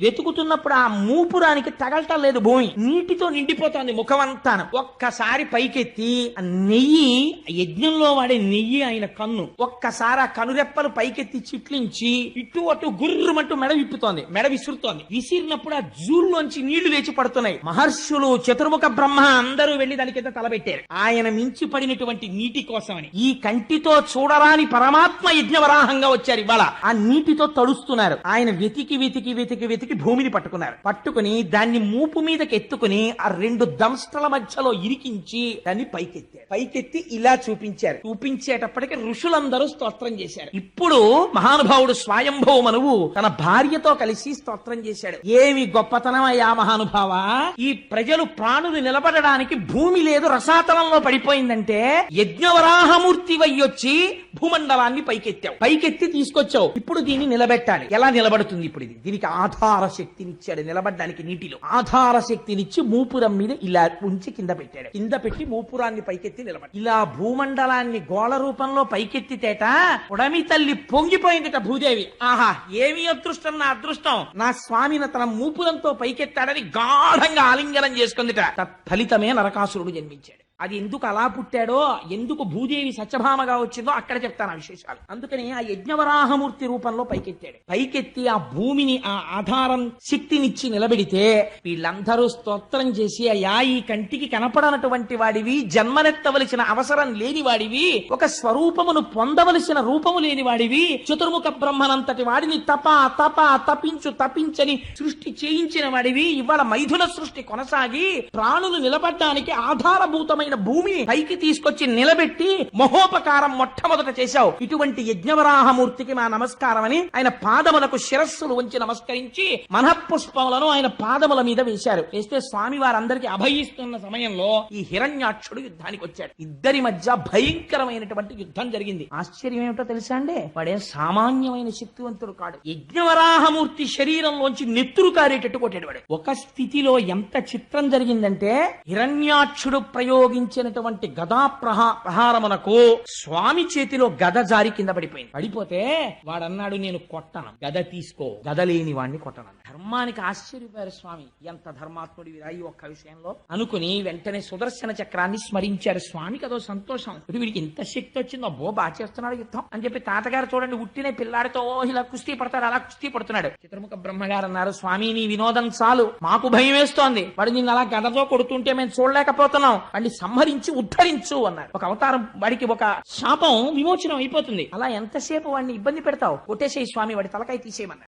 వెతుకుతున్నప్పుడు ఆ మూపురానికి తగలటం లేదు భూమి. నీటితో నిండిపోతోంది ముఖమంతాను ఒక్కసారి పైకెత్తి ఆ నెయ్యి యజ్ఞంలో వాడే నెయ్యి ఆయన కన్ను. ఒక్కసారి ఆ కనురెప్పలు పైకెత్తి చిట్లించి ఇటు అటు గుర్రమంటూ మెడ విప్పుతోంది మెడ విసురుతోంది. విసిరినప్పుడు ఆ జూల్లోంచి నీళ్ళు లేచి పడుతున్నాయి. మహర్షులు చతుర్ముఖ బ్రహ్మ అందరూ వెళ్ళి దాని కింద తలబెట్టారు ఆయన మించి పడినటువంటి నీటి కోసమని. ఈ కంటితో చూడరాని పరమాత్మ యజ్ఞవరాహంగా వచ్చారు ఇవాళ. ఆ నీటితో తడుస్తున్నారు. ఆయన వెతికి వెతికి వెతికి వెతికి భూమిని పట్టుకున్నారు. పట్టుకుని దాన్ని మూపు మీదకి ఎత్తుకుని ఆ రెండు దంస్టల మధ్యలో ఇరికించి దాన్ని పైకెత్తారు. పైకెత్తి ఇలా చూపించారు. చూపించేటప్పటికి ఋషులందరూ స్తోత్రం చేశారు. ఇప్పుడు మహానుభావుడు స్వయంభవ మనువు తన భార్యతో కలిసి స్తోత్రం చేశాడు. ఏమి గొప్పతనం అయ్యా మహానుభావ? ఈ ప్రజలు ప్రాణులు నిలబడడానికి భూమి లేదు రసాతలంలో పడిపోయిందంటే యజ్ఞవరాహమూర్తి వయ్యొచ్చి భూమండలాన్ని పైకెత్తావు. పైకెత్తి తీసుకొచ్చావు. ఇప్పుడు దీన్ని నిలబెట్టాలి. ఎలా నిలబడుతుంది ఇప్పుడు ఇది? దీనికి ఆధార శక్తినిచ్చాడు నిలబడ్డానికి నీటిలో. ఆధార శక్తినిచ్చి మూపురం మీద ఇలా ఉంచి కింద పెట్టాడు. కింద పెట్టి మూపురాన్ని పైకెత్తి నిలబడి ఇలా భూమండలాన్ని గోళ రూపంలో పైకెత్తితేట ఉడమి తల్లి పొంగిపోయిందిట భూదేవి. ఆహా ఏమి అదృష్టం నా అదృష్టం. నా స్వామిని తన మూపురంతో పైకెత్తాడని గాఢంగా ఆలింగనం చేసుకుందిట. తత్ఫలితమే నరకాసురుడు జన్మించాడు. అది ఎందుకు అలా పుట్టాడో ఎందుకు భూదేవి సత్యభామగా వచ్చిందో అక్కడ చెప్తాను ఆ విశేషాలు. అందుకని ఆ యజ్ఞవరాహమూర్తి రూపంలో పైకెత్తాడు. పైకెత్తి ఆ భూమిని ఆ ఆధారం శక్తినిచ్చి నిలబెడితే వీళ్ళందరూ స్తోత్రం చేసి అయ్యా ఈ కంటికి కనపడనటువంటి వాడివి జన్మనెత్తవలసిన అవసరం లేని వాడివి ఒక స్వరూపమును పొందవలసిన రూపము లేని వాడివి చతుర్ముఖ బ్రహ్మనంతటి వాడిని తప తప తపించు తపించని సృష్టి చేయించిన వాడివి ఇవాళ మైథున సృష్టి కొనసాగి ప్రాణులు నిలబడడానికి ఆధారభూతమైన భూమిని పైకి తీసుకొచ్చి నిలబెట్టి మహోపకారం మొట్టమొదట చేశావు. ఇటువంటి యజ్ఞవరాహమూర్తికి మా నమస్కారం అని ఆయన పాదములకు శిరస్సులు ఉంచి నమస్కరించి మనఃపుష్పములను ఆయన పాదముల మీద వేశారు. వేస్తే స్వామి వారందరికీ అభయిస్తున్న సమయంలో ఈ హిరణ్యాక్షుడు యుద్ధానికి వచ్చాడు. ఇద్దరి మధ్య భయంకరమైనటువంటి యుద్ధం జరిగింది. ఆశ్చర్యం ఏమిటో తెలుసా అండి? వాడే సామాన్యమైన శక్తివంతుడు కాడు. యజ్ఞవరాహమూర్తి శరీరంలోంచి నెత్తురు కారేటట్టు కొట్టాడు వాడు. ఒక స్థితిలో ఎంత చిత్రం జరిగిందంటే హిరణ్యాక్షుడు ప్రయోగి ప్రయోగించినటువంటి గదా ప్రహా ప్రహారమునకు స్వామి చేతిలో గద జారి కింద పడిపోయింది. పడిపోతే వాడన్నాడు నేను కొట్టను. గద తీసుకో. గద లేని వాడిని కొట్టను. ధర్మానికి ఆశ్చర్యపోయారు స్వామి. ఎంత ధర్మాత్ముడి ఈ ఒక్క విషయంలో? అనుకుని వెంటనే సుదర్శన చక్రాన్ని స్మరించారు స్వామికి అదో సంతోషం. వీడికి ఇంత శక్తి వచ్చిందో? అబ్బో బాగా చేస్తున్నాడు యుద్ధం. అని చెప్పి తాతగారు చూడండి ఉట్టిన పిల్లాడితో ఓ ఇలా కుస్తీ పడతాడు అలా కుస్తీ పడుతున్నాడు. చిత్రముఖ బ్రహ్మగారు అన్నారు స్వామి నీ వినోదం చాలు. మాకు భయం వేస్తోంది. వాడు నిన్ను అలా గదతో కొడుతుంటే మేము చూడలేకపోతున్నాం. మళ్ళీ సంహరించి ఉద్ధరించు అన్నారు. ఒక అవతారం వాడికి ఒక శాపం విమోచనం అయిపోతుంది. అలా ఎంతసేపు వాడిని ఇబ్బంది పెడతావు? కొట్టేసేయి స్వామి వాడి తలకాయ తీసేయమన్నారు.